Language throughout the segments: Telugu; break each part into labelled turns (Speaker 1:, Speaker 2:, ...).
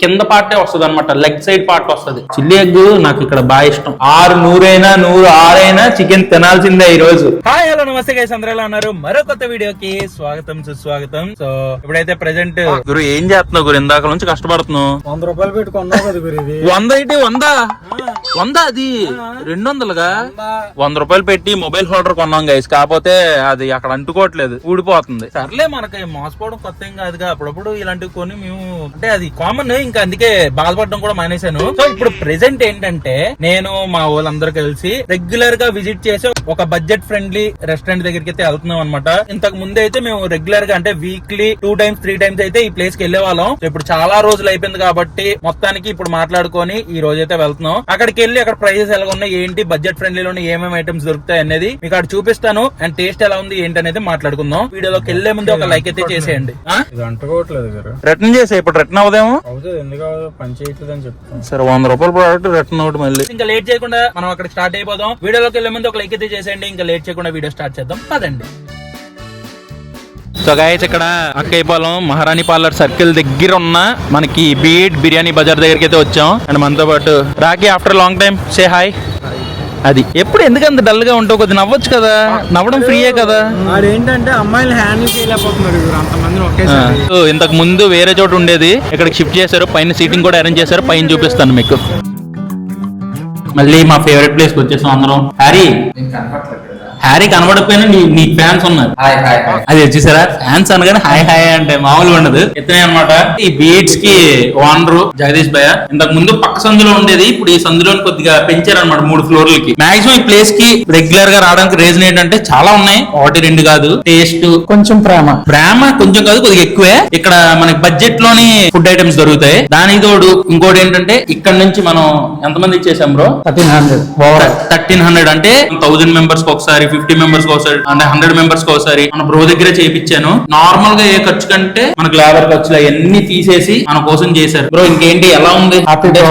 Speaker 1: కింద పార్టే వస్తుంది అనమాట లెగ్ సైడ్ పార్ట్ వస్తుంది. చిల్లీ ఎగ్ నాకు ఇక్కడ బాగా ఇష్టం. ఆరు నూరైనా నూరు ఆరైనా చికెన్ తినాల్సిందే ఈ రోజు హాయ్ హలో నమస్తే గైస్ అందరూ ఎలా ఉన్నారు? మరో కొత్త వీడియోకి స్వాగతం సుస్వాగతం. సో ఇప్పుడైతే ప్రెసెంట్ గురు ఏం చేస్తున్నావు గురు? ఇందాక నుంచి కష్టపడుతున్నావు.
Speaker 2: వంద రూపాయలు పెట్టి కొన్నావు కదా గురు ఇది.
Speaker 1: వంద ఏంటి? వంద? వంద అది? రెండు వందలుగా? వంద. రూపాయలు పెట్టి మొబైల్ హోల్డర్ కొన్నాం గైస్ కాకపోతే అది అక్కడ అంటుకోవట్లేదు. ఊడిపోతుంది. సర్లే మనకి మోసపోవడం కొత్త ఏం కాదుగా. అప్పుడప్పుడు ఇలాంటివి కొని మేము అంటే అది కామన్ ఇంకా అందుకే బాధపడడం కూడా మానేశాను. సో ఇప్పుడు ప్రెసెంట్ ఏంటంటే నేను మా వాళ్ళందరూ కలిసి రెగ్యులర్గా విజిట్ చేసే ఒక బడ్జెట్ ఫ్రెండ్లీ రెస్టారెంట్ దగ్గరికి అయితే వెళ్తున్నాం అనమాట ఇంతకు ముందు అయితే మేము రెగ్యులర్గా అంటే weekly two times three times అయితే ఈ ప్లేస్కి వెళ్ళే వాళ్ళం సో ఇప్పుడు చాలా రోజులు అయిపోయింది కాబట్టి మొత్తానికి ఇప్పుడు మాట్లాడుకొని ఈ రోజు అయితే వెళ్తున్నాం. అక్కడికి వెళ్ళి అక్కడ ప్రైజెస్ ఎలా ఉన్నాయి ఏంటి బడ్జెట్ ఫ్రెండ్లీలోనే ఏమేమి ఐటమ్స్ దొరుకుతాయి అనేది మీకు అక్కడ చూపిస్తాను. అండ్ టేస్ట్ ఎలా ఉంది ఏంటి అనేది మాట్లాడుకుందాం. వీడియోలోకి వెళ్ళే ముందు ఒక లైక్ అయితే చేసేయండి.
Speaker 2: ఇది అంటుకోవట్లేదు గురు.
Speaker 1: రిటర్న్ చేసే ఇప్పుడు రిటర్న్ అవుదేమో సరే వంద రూపాయల ప్రోడక్ట్ రిటర్న్ అవుట్ మళ్ళీ. ఇంకా లేట్ చేయకుండా మనం అక్కడ స్టార్ట్ అయిపోదాం. వీడియోలోకి వెళ్ళే ముందు ఒక లైక్ అయితే చేసేయండి ఇంకా లేట్ చేయకుండా వీడియో స్టార్ట్ చేద్దాం. పదండి. సో గాయస్ ఇక్కడ అక్కయ్యపాలెం మహారాణి పార్లర్ సర్కిల్ దగ్గర ఉన్న మనకి బీట్ బిర్యానీ బజార్ దగ్గరికి అయితే వచ్చాం. అండ్ మనతో పాటు Rocky after long time say hi అది ఎప్పుడు ఎందుకంత డల్గా ఉంటావు? కొద్దిగా నవ్వచ్చు కదా. నవ్వడం ఫ్రీయే కదా.
Speaker 2: వాడు ఏంటంటే అమ్మాయిలు హ్యాండిల్ చేయలేకపోతున్నారు
Speaker 1: ఇంతకు ముందు వేరే చోట ఉండేది. ఇక్కడికి షిఫ్ట్ చేశారు పైన సీటింగ్ కూడా అరేంజ్ చేశారు పైన చూపిస్తాను మీకు. మళ్ళీ మా ఫేవరెట్ ప్లేస్కి వచ్చేసాం అందరం. హ్యారీ హ్యారీ కనబడకపోయినా నీ నీ ఫ్యాన్స్ ఉన్నారు. అది వచ్చేసారా ఫ్యాన్స్ అనగానే హాయ్ హాయ్ అంటే మామూలుగా ఉండదు. ఎత్తనే అనమాట ఈ బీట్స్కి ఓనర్ జగదీష్ భయ్య ఇంతకు ముందు పక్క సందులో ఉండేది. ఇప్పుడు ఈ సందులో కొద్దిగా పెంచారు అనమాట మూడు ఫ్లోర్లకి. మాక్సిమం ఈ ప్లేస్కి రెగ్యులర్గా రావడానికి రీజన్ ఏంటంటే చాలా ఉన్నాయి. ఒకటి రెండు కాదు. టేస్ట్
Speaker 2: కొంచెం ప్రేమ.
Speaker 1: ప్రేమ కొంచెం కాదు కొద్దిగా ఎక్కువే. ఇక్కడ మనకి బడ్జెట్లోని ఫుడ్ ఐటమ్స్ దొరుకుతాయి. దానికి తోడు ఇంకోటి ఏంటంటే ఇక్కడ నుంచి మనం ఎంతమంది ఇచ్చేసాం bro
Speaker 2: thirteen hundred
Speaker 1: thirteen hundred అంటే థౌసండ్ మెంబర్స్ ఒకసారి ఫిఫ్టీ మెంబర్స్కి ఒకసారి అంటే హండ్రెడ్ మెంబర్స్కి ఒకసారి మన బ్రో దగ్గరే చేయించాను. నార్మల్గా ఏ ఖర్చు కంటే మనకు లేబర్ ఖర్చులు అవన్నీ తీసేసి మన కోసం చేశారు. బ్రో ఇంకేంటి? ఎలా ఉంది.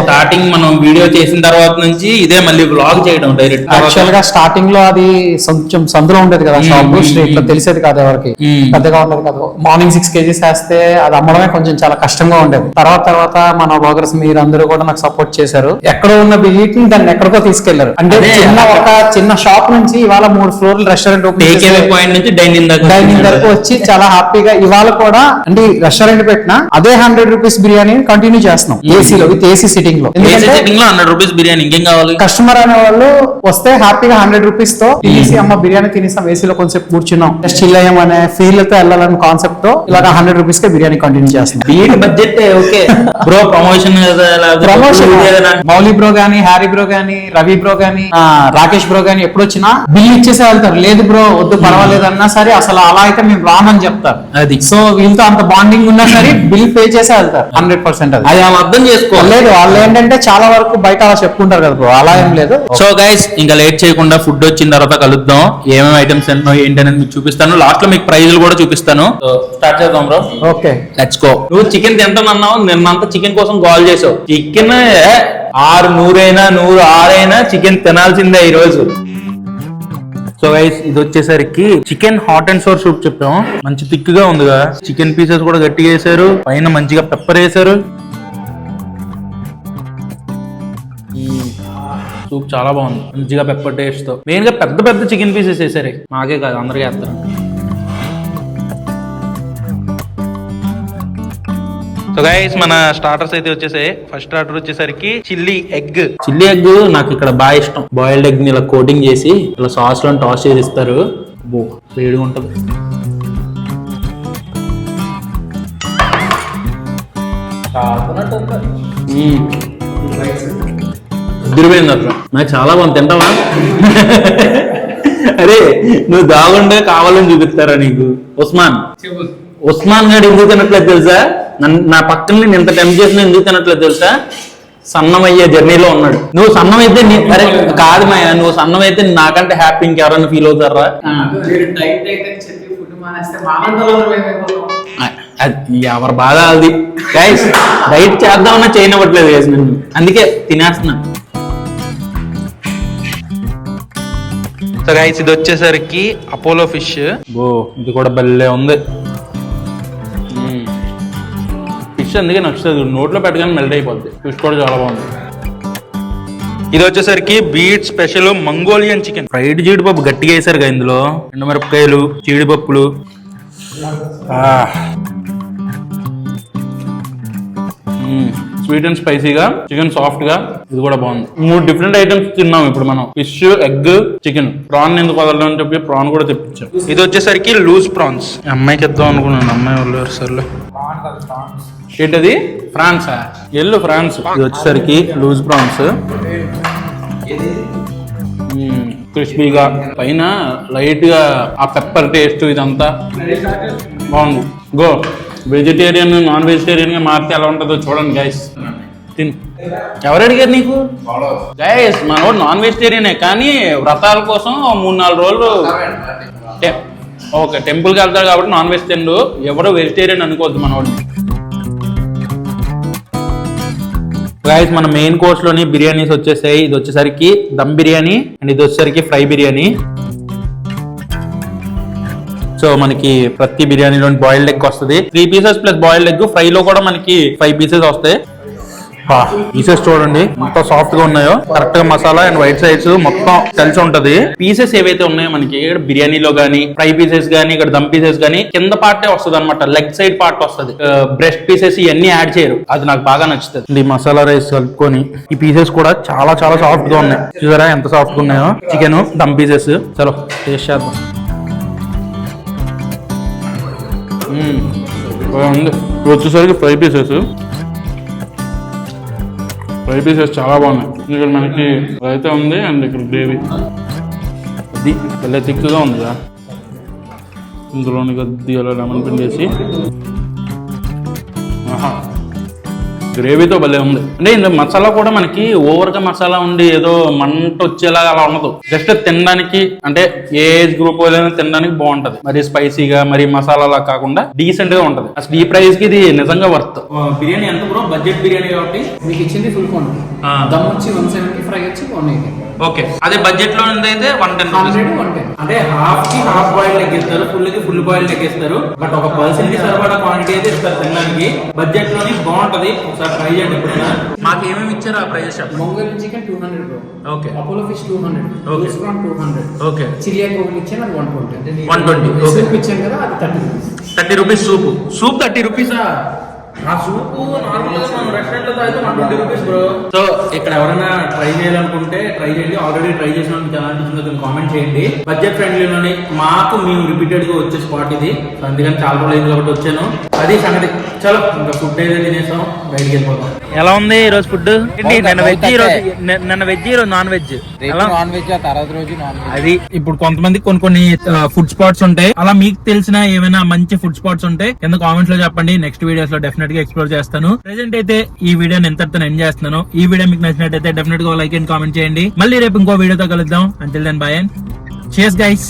Speaker 1: స్టార్టింగ్ మనం వీడియో చేసిన తర్వాత నుంచి ఇదే మళ్ళీ బ్లాగ్ చేయడం డైరెక్ట్
Speaker 3: యాక్చువల్గా స్టార్టింగ్లో అది కొంచెం సందులో ఉండేది కదా షాప్. స్ట్రీట్లో తెలిసేది కాదు ఎవరికి. పెద్దగా ఉండేది కాదు. మార్నింగ్ సిక్స్ కేజీస్ వేస్తే అది అమ్మడమే కొంచెం చాలా కష్టంగా ఉండేది. తర్వాత తర్వాత మన బ్లాగర్స్ మీరు అందరూ కూడా నాకు సపోర్ట్ చేశారు. ఎక్కడో ఉన్న బిజీట్ని దాన్ని ఎక్కడికో తీసుకెళ్ళారు. అంటే చిన్న ఒక చిన్న షాప్ నుంచి ఇవాళ మూడు ఫ్లోర్లు రెస్టారెంట్ ఓపెన్
Speaker 1: పాయింట్ నుంచి డైనింగ్
Speaker 3: డైనింగ్ వరకు వచ్చి చాలా హ్యాపీగా ఇవాళ కూడా అంటే రెస్టారెంట్ పెట్టిన అదే హండ్రెడ్ రూపీస్ బిర్యానీ కంటిన్యూ చేస్తున్నాం ఏసీలో విత్ ఏసీ సిట్టింగ్లో.
Speaker 1: సెట్టింగ్ హండ్రెడ్ రూపీస్ బిర్యానీ ఇంకేం కావాలి?
Speaker 3: కస్టమర్ అనే వాళ్ళు వస్తే హ్యాపీగా హండ్రెడ్ రూపీస్తో తినేసి అమ్మ బిర్యానీ తినేసాం ఏసీలో కొంచెం కూర్చున్నాం. జస్ట్ చిల్ అయ్యాం అనే ఫీల్తో వెళ్ళాలనే కాన్సెప్ట్తో ఇలాగ హండ్రెడ్ రూపీస్ కే బిర్యానీ కంటిన్యూ చేస్తున్నాం.
Speaker 1: Budget okay. Bro promotion
Speaker 3: promotion Mouli bro గానీ హ్యారీ బ్రో గానీ రవి బ్రో గానీ రాకేష్ బ్రో గానీ ఎప్పుడు వచ్చినా బిల్ ఇచ్చేసి వెళ్తారు లేదు బ్రో వద్దు పర్వాలేదు అన్నా సరే అసలు అలా అయితే మేము రామని చెప్తారు.
Speaker 1: అది.
Speaker 3: సో వీళ్ళతో అంత బాండింగ్ ఉన్నా సరే బిల్ పే చేసే వెళ్తారు హండ్రెడ్ పర్సెంట్ అది.
Speaker 1: వాళ్ళు అర్థం చేసుకోవాలి.
Speaker 3: లేదు వాళ్ళు ఏంటంటే చాలా వరకు బయట అలా చెప్పుకుంటారు కదా బ్రో అలా ఏం లేదు.
Speaker 1: సో గైస్ ఇంకా లేట్ చేయకుండా ఫుడ్ వచ్చిన తర్వాత కలుద్దాం. ఏమేమి ఐటమ్స్ ఎన్నో ఏంటి అనేది మీకు చూపిస్తాను. లాస్ట్లో మీకు ప్రైజ్లు కూడా చూపిస్తాను. స్టార్ట్ చేద్దాం బ్రో
Speaker 3: ఓకే
Speaker 1: లెట్స్ గో నువ్వు చికెన్ తింటానన్నావు నిన్నంతా చికెన్ కోసం కాల్ చేసావు. చికెన్ ఆరు నూరైనా నూరు ఆరైనా చికెన్ తినాల్సిందే ఈ రోజు సో గైస్ ఇది వచ్చేసరికి chicken hot and sour soup చెప్పాం మంచి థిక్గా ఉందిగా చికెన్ పీసెస్ కూడా గట్టిగా వేసారు. పైన మంచిగా పెప్పర్ వేసారు. సూప్ చాలా బాగుంది. మంచిగా పెప్పర్ టేస్ట్తో. మెయిన్గా పెద్ద పెద్ద చికెన్ పీసెస్ వేసారు. మాకే కాదు అందరికీ వేస్తారు సో గైస్ మన స్టార్టర్స్ అయితే వచ్చేసాయి ఫస్ట్ స్టార్టర్ వచ్చేసరికి చిల్లీ ఎగ్ చిల్లీ ఎగ్ నాకు ఇక్కడ బాగా ఇష్టం. బాయిల్డ్ ఎగ్ని ఇలా కోటింగ్ చేసి ఇలా సాస్లో టాస్ చేసి ఇస్తారు వేడిగా ఉంటది. మ్మ్. అదిరిపోయింది అట్లా. నాకు చాలా బాగుంది. తింటావా? అరే నువ్వు దాగుండే కావాలని చూపిస్తారా నీకు? ఉస్మాన్. ఉస్మాన్ గారు ఎందుకు తినట్లేదు తెలుసా? నన్ను నా పక్కన నేను ఎంత టెంప్ చేసిన ఎందుకు తినట్లేదు తెలుసా? సన్నమయ్యే జర్నీలో ఉన్నాడు. నువ్వు సన్నమైతే నీ అరే కాదు మాయ నువ్వు సన్నమైతే నాకంటే హ్యాపీ ఇంకెవరైనా ఫీల్ అవుతారా? ఎవరి బాధ అది. గైస్ డైట్ చేద్దామన్నా చేయనివ్వట్లేదు గైస్ నన్ను. అందుకే తినేస్తున్నా. సో గైస్ ఇది వచ్చేసరికి అపోలో ఫిష్ ఓ ఇది కూడా భలే ఉంది. ఫిష్ అందుకే నచ్చుతుంది. నోట్లో పెట్టగానే మెల్ట్ అయిపోద్ది. ఫిష్ కూడా చాలా బాగుంది. ఇది వచ్చేసరికి beat special Mongolian chicken. Fried జీడిపప్పు గట్టిగా వేసారు కదా ఇందులో. ఎండుమిరపకాయలు జీడిపప్పులు. స్వీట్ అండ్ స్పైసీగా చికెన్ సాఫ్ట్గా ఇది కూడా బాగుంది. మూడు డిఫరెంట్ ఐటమ్స్ తిన్నాం ఇప్పుడు మనం. Fish egg chicken. ప్రాన్ ఎందుకు వదలడం అని చెప్పి ప్రాన్ కూడా తెప్పించాం. ఇది వచ్చేసరికి లూజ్ ప్రాన్స్. అమ్మాయికి ఇద్దాం అనుకున్నాను. అమ్మాయి వాళ్ళు సర్లే. ఏంటది? ఫ్రాన్స్? ఎల్లు ఫ్రాన్స్. ఇది వచ్చేసరికి లూజ్ ప్రాన్స్. క్రిస్పీగా. పైన లైట్గా ఆ పెప్పర్ టేస్ట్ ఇదంతా. బాగుంది. గో. వెజిటేరియన్ నాన్ వెజిటేరియన్గా మారితే ఎలా ఉంటుందో చూడండి గైస్ తిన్. ఎవరు అడిగారు నీకు? గైస్ మనోడు నాన్ వెజిటేరియనే కానీ వ్రతాల కోసం మూడు నాలుగు రోజులు ఓకే టెంపుల్కి వెళ్తాడు కాబట్టి నాన్ వెజ్ తిండు ఎవడో వెజిటేరియన్ అనుకోవద్దు మనోడిని. గైస్ మన మెయిన్ కోర్స్లోని బిర్యానీస్ వచ్చేసాయి. ఇది వచ్చేసరికి దమ్ బిర్యానీ అండ్ ఇది వచ్చేసరికి ఫ్రై బిర్యానీ. సో మనకి ప్రతి బిర్యానీలో బాయిల్డ్ ఎగ్ వస్తుంది. Three pieces plus boiled egg fry లో కూడా మనకి ఫైవ్ పీసెస్ వస్తాయి. పీసెస్ చూడండి. ఎంత సాఫ్ట్గా ఉన్నాయో. కరెక్ట్గా మసాలా అండ్ వైట్ సైడ్స్ మొత్తం కలిసి ఉంటది. పీసెస్ ఏవైతే ఉన్నాయో మనకి ఇక్కడ బిర్యానీలో గానీ ఫ్రై పీసెస్ గానీ ఇక్కడ దమ్ పీసెస్ గానీ కింద పార్టే వస్తుంది అనమాట లెగ్ సైడ్ పార్ట్ వస్తుంది. బ్రెస్ట్ పీసెస్ ఇవన్నీ యాడ్ చేయరు. అది నాకు బాగా నచ్చుతుంది. మసాలా రైస్ కలుపుకొని ఈ పీసెస్ కూడా చాలా చాలా సాఫ్ట్గా ఉన్నాయి. చూసారా ఎంత సాఫ్ట్గా ఉన్నాయో? చికెన్ దమ్ పీసెస్ చలో టేస్ట్ చేద్దాం. ఇది వచ్చేసరికి ఫ్రై పీసెస్ ఫ్రై పీసెస్ చాలా బాగున్నాయి. ఇక్కడ మనకి రైతా ఉంది అండ్ ఇక్కడ గ్రేవీ. అది భలే ఉంది కదా. ఇందులోని కొద్దిగా లెమన్ పిండి వేసి గ్రేవీతో భలే ఉంది. అంటే ఇందులో మసాలా కూడా మనకి ఓవర్గా మసాలా ఉండి ఏదో మంట వచ్చేలాగా అలా ఉండదు. జస్ట్ తినడానికి అంటే ఏ ఏజ్ గ్రూప్ వాళ్ళైనా తినడానికి బాగుంటది. మరి స్పైసీగా మరి మసాలా కాకుండా డీసెంట్గా ఉంటది. అసలు ఈ ప్రైస్కి ఇది నిజంగా వర్త్ బిర్యానీ ఎంత బ్రో? బడ్జెట్ బిర్యానీ కాబట్టి?
Speaker 4: మీకు ఇచ్చింది ఫుల్ క్వాంటిటీ
Speaker 1: ఆ.
Speaker 4: దమ్ వచ్చి వన్ సెవెంటీ ఫ్రై వచ్చి వన్ ఎయిటీ
Speaker 1: ఓకే. అదే బడ్జెట్లో అయితే వన్ టెన్
Speaker 4: హండ్రెడ్ వన్
Speaker 1: అంటే హాఫ్కి హాఫ్ బాయిల్ ఎక్కిస్తారు ఫుల్కి ఫుల్ బాయిల్ ఎక్కిస్తారు బట్ ఒక పర్సన్కి సరిపడా క్వాంటిటీ అయితే ఇస్తారు తినడానికి. బడ్జెట్లోని బాగుంటది. ఒకసారి ట్రై చేయండి మాకు ఏమేమి ఇచ్చారు ఆ చెప్పండి.
Speaker 4: Mongol chicken two hundred
Speaker 1: okay
Speaker 4: Apollo fish two hundred prawn two hundred
Speaker 1: okay
Speaker 4: చిలియా గోగుల్ ఇచ్చాను అది వన్ ట్వంటీ
Speaker 1: 120, okay.
Speaker 4: సూప్ ఇచ్చాను కదా అది thirty rupees
Speaker 1: thirty rupees soup soup thirty రూపీసా so ఇక్కడ ఎవరైనా ట్రై చేయాలనుకుంటే ట్రై చేయండి. ఆల్రెడీ ట్రై చేసిన. వాళ్ళకి ఎలా అనిపించిందో కామెంట్ చేయండి. బడ్జెట్ ఫ్రెండ్లీలోని మాకు మేము రిపీటెడ్గా వచ్చే స్పాట్ ఇది. సో అందుకని చాలా రోజులు అయింది కాబట్టి వచ్చాను. అది సంగతి. చలో ఇంకా ఫుడ్ అయితే తినేసాం బయటికి వెళ్ళిపోతాం. ఎలా ఉంది ఈ రోజు ఫుడ్ నిన్న వెజ్ ఈ రోజు నిన్న వెజ్ ఈ రోజు నాన్ వెజ్
Speaker 2: నాన్ వెజ్ తర్వాత రోజు నాన్ వెజ్
Speaker 1: అది. ఇప్పుడు కొంతమంది కొన్ని కొన్ని ఫుడ్ స్పాట్స్ ఉంటాయి. అలా మీకు తెలిసిన ఏమైనా మంచి ఫుడ్ స్పాట్స్ ఉంటే కింద కామెంట్స్లో చెప్పండి. నెక్స్ట్ వీడియోస్లో డెఫినెట్ గా ఎక్స్ప్లోర్ చేస్తాను. ప్రెసెంట్ అయితే ఈ వీడియోని ఎంతటితో ఎండ్ చేస్తున్నాను ఈ వీడియో మీకు నచ్చినట్టయితే డెఫినెట్గా లైక్ అండ్ కామెంట్ చేయండి. మళ్ళీ రేపు ఇంకో వీడియోతో కలుద్దాం. అంటిల్ దెన్ బాయ్ అండ్ చేస్ గైస్